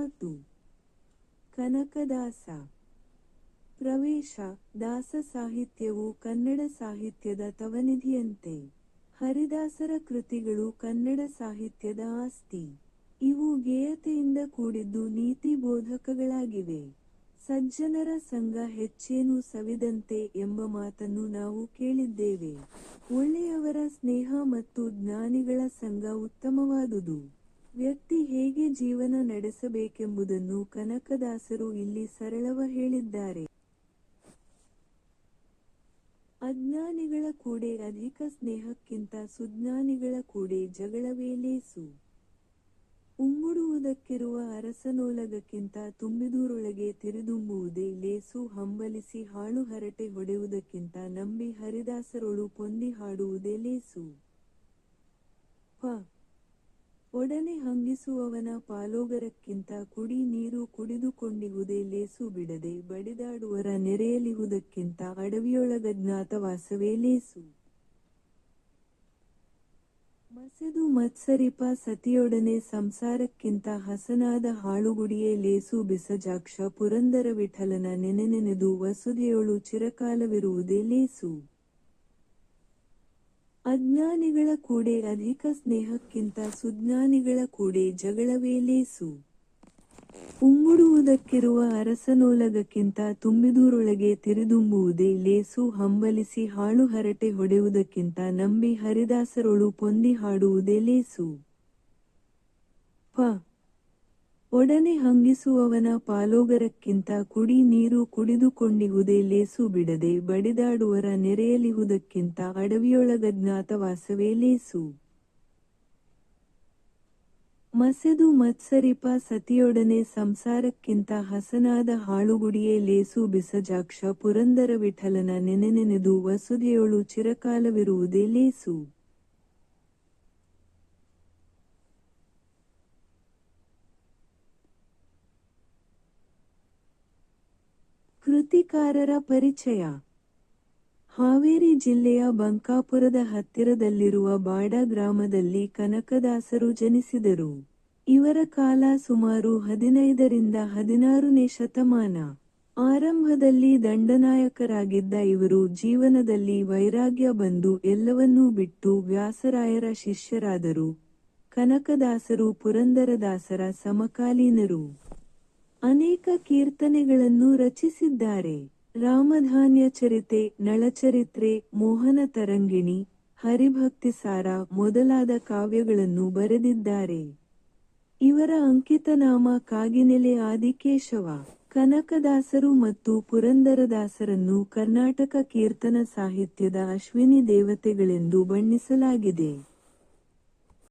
ಮಾತು. ಕನಕದಾಸ. ಪ್ರವೇಶ, ದಾಸ ಸಾಹಿತ್ಯವು ಕನ್ನಡ ಸಾಹಿತ್ಯದ ತವನಿಧಿಯಂತೆ. ಹರಿದಾಸರ ಕೃತಿಗಳು ಕನ್ನಡ ಸಾಹಿತ್ಯದ ಆಸ್ತಿ. ಇವು ಗೇಯತೆಯಿಂದ ಕೂಡಿದ್ದು ನೀತಿ ಬೋಧಕಗಳಾಗಿವೆ. ಸಜ್ಜನರ ಸಂಘ ಹೆಚ್ಚೇನು ಸವಿದಂತೆ ಎಂಬ ಮಾತನ್ನು ನಾವು ಕೇಳಿದ್ದೇವೆ. ಒಳ್ಳೆಯವರ ಸ್ನೇಹ ಮತ್ತು ಜ್ಞಾನಿಗಳ ಸಂಘ ಉತ್ತಮವಾದುದು. ವ್ಯಕ್ತಿ ಹೇಗೆ ಜೀವನ ನಡೆಸಬೇಕೆಂಬುದನ್ನು ಕನಕದಾಸರು ಇಲ್ಲಿ ಸರಳವ ಹೇಳಿದ್ದಾರೆ. ಅಜ್ಞಾನಿಗಳ ಕೂಡೆ ಅಧಿಕ ಸ್ನೇಹಕ್ಕಿಂತ ಸುಜ್ಞಾನಿಗಳ ಕೂಡೆ ಜಗಳವೇ ಲೇಸು ಉಮ್ಮುಡುವುದಕ್ಕಿರುವ ಅರಸನೋಲಗಕ್ಕಿಂತ ತುಂಬಿದೂರೊಳಗೆ ತಿರುದುಂಬುವುದೇ ಲೇಸು ಹಂಬಲಿಸಿ ಹಾಳು ಹರಟೆ ಹೊಡೆಯುವುದಕ್ಕಿಂತ ನಂಬಿ ಹರಿದಾಸರೊಳು ಪೊಂದಿ ಹಾಡುವುದೇ ಲೇಸು. ಒಡನೆ ಹಂಗಿಸುವವನ ಪಾಲೋಗರಕ್ಕಿಂತ ಕುಡಿ ನೀರು ಕುಡಿದುಕೊಂಡಿರುವುದೇ ಲೇಸು ಬಿಡದೆ ಬಡಿದಾಡುವರ ನೆರೆಯಲಿವುದಕ್ಕಿಂತ ಅಡವಿಯೊಳಗ ಜ್ಞಾತವಾಸವೇ ಲೇಸು. ಮಸೆದು ಮತ್ಸರಿಪ ಸತಿಯೊಡನೆ ಸಂಸಾರಕ್ಕಿಂತ ಹಸನಾದ ಹಾಳುಗುಡಿಯೇ ಲೇಸು ಬಿಸಜಾಕ್ಷ ಪುರಂದರ ವಿಠಲನ ನೆನೆನೆನೆದು ವಸುದೆಯೊಳು ಚಿರಕಾಲವಿರುವುದೇ ಲೇಸು. ಅಜ್ಞಾನಿಗಳ ಕೂಡೆ ಅಧಿಕ ಸ್ನೇಹಕ್ಕಿಂತ ಸುಜ್ಞಾನಿಗಳ ಕೂಡೆ ಜಗಳವೇ ಲೇಸು ಉಮ್ಮುಡುವುದಕ್ಕಿರುವ ಅರಸನೋಲಗಕ್ಕಿಂತ ತುಂಬಿದೂರೊಳಗೆ ತಿರಿದುಂಬುವುದೇ ಲೇಸು ಹಂಬಲಿಸಿ ಹಾಳು ಹರಟೆ ಹೊಡೆಯುವುದಕ್ಕಿಂತ ನಂಬಿ ಹರಿದಾಸರೊಳು ಪೊಂದಿ ಹಾಡುವುದೇ ಲೇಸು. ಪ. ಒಡನೆ ಹಂಗಿಸುವವನ ಪಾಲೋಗರಕ್ಕಿಂತ ಕುಡಿ ನೀರು ಕುಡಿದುಕೊಂಡಿಹುದೇ ಲೇಸು ಬಿಡದೆ ಬಡಿದಾಡುವರ ನೆರೆಯಲಿಹುದಕ್ಕಿಂತ ಅಡವಿಯೊಳಗಜ್ಞಾತವಾಸವೇ ಲೇಸು. ಮಸೆದು ಮತ್ಸರಿಪ ಸತಿಯೊಡನೆ ಸಂಸಾರಕ್ಕಿಂತ ಹಸನಾದ ಹಾಳುಗುಡಿಯೇ ಲೇಸು ಬಿಸಜಾಕ್ಷ ಪುರಂದರ ವಿಠಲನ ನೆನೆನೆನೆದು ವಸುದೆಯೊಳು ಚಿರಕಾಲವಿರುವುದೇ ಲೇಸು. ಕೃತಿಕಾರರ ಪರಿಚಯ. ಹಾವೇರಿ ಜಿಲ್ಲೆಯ ಬಂಕಾಪುರದ ಹತ್ತಿರದಲ್ಲಿರುವ ಬಾಡ ಗ್ರಾಮದಲ್ಲಿ ಕನಕದಾಸರು ಜನಿಸಿದರು. ಇವರ ಕಾಲ ಸುಮಾರು ಹದಿನೈದರಿಂದ ಹದಿನಾರನೇ ಶತಮಾನ. ಆರಂಭದಲ್ಲಿ ದಂಡನಾಯಕರಾಗಿದ್ದ ಇವರು ಜೀವನದಲ್ಲಿ ವೈರಾಗ್ಯ ಬಂದು ಎಲ್ಲವನ್ನೂ ಬಿಟ್ಟು ವ್ಯಾಸರಾಯರ ಶಿಷ್ಯರಾದರು. ಕನಕದಾಸರು ಪುರಂದರದಾಸರ ಸಮಕಾಲೀನರು. ಅನೇಕ ಕೀರ್ತನೆಗಳನ್ನು ರಚಿಸಿದ್ದಾರೆ. ರಾಮಧಾನ್ಯ ಚರಿತೆ, ನಳಚರಿತ್ರೆ, ಮೋಹನ ತರಂಗಿಣಿ ಹರಿಭಕ್ತಿಸಾರ ಮೊದಲಾದ ಕಾವ್ಯಗಳನ್ನು ಬರೆದಿದ್ದಾರೆ. ಇವರ ಅಂಕಿತನಾಮ ಕಾಗಿನೆಲೆ ಆದಿಕೇಶವ, ಕನಕದಾಸರು ಮತ್ತು ಪುರಂದರದಾಸರನ್ನು ಕರ್ನಾಟಕ ಕೀರ್ತನ ಸಾಹಿತ್ಯದ ಅಶ್ವಿನಿ ದೇವತೆಗಳೆಂದು ಬಣ್ಣಿಸಲಾಗಿದೆ.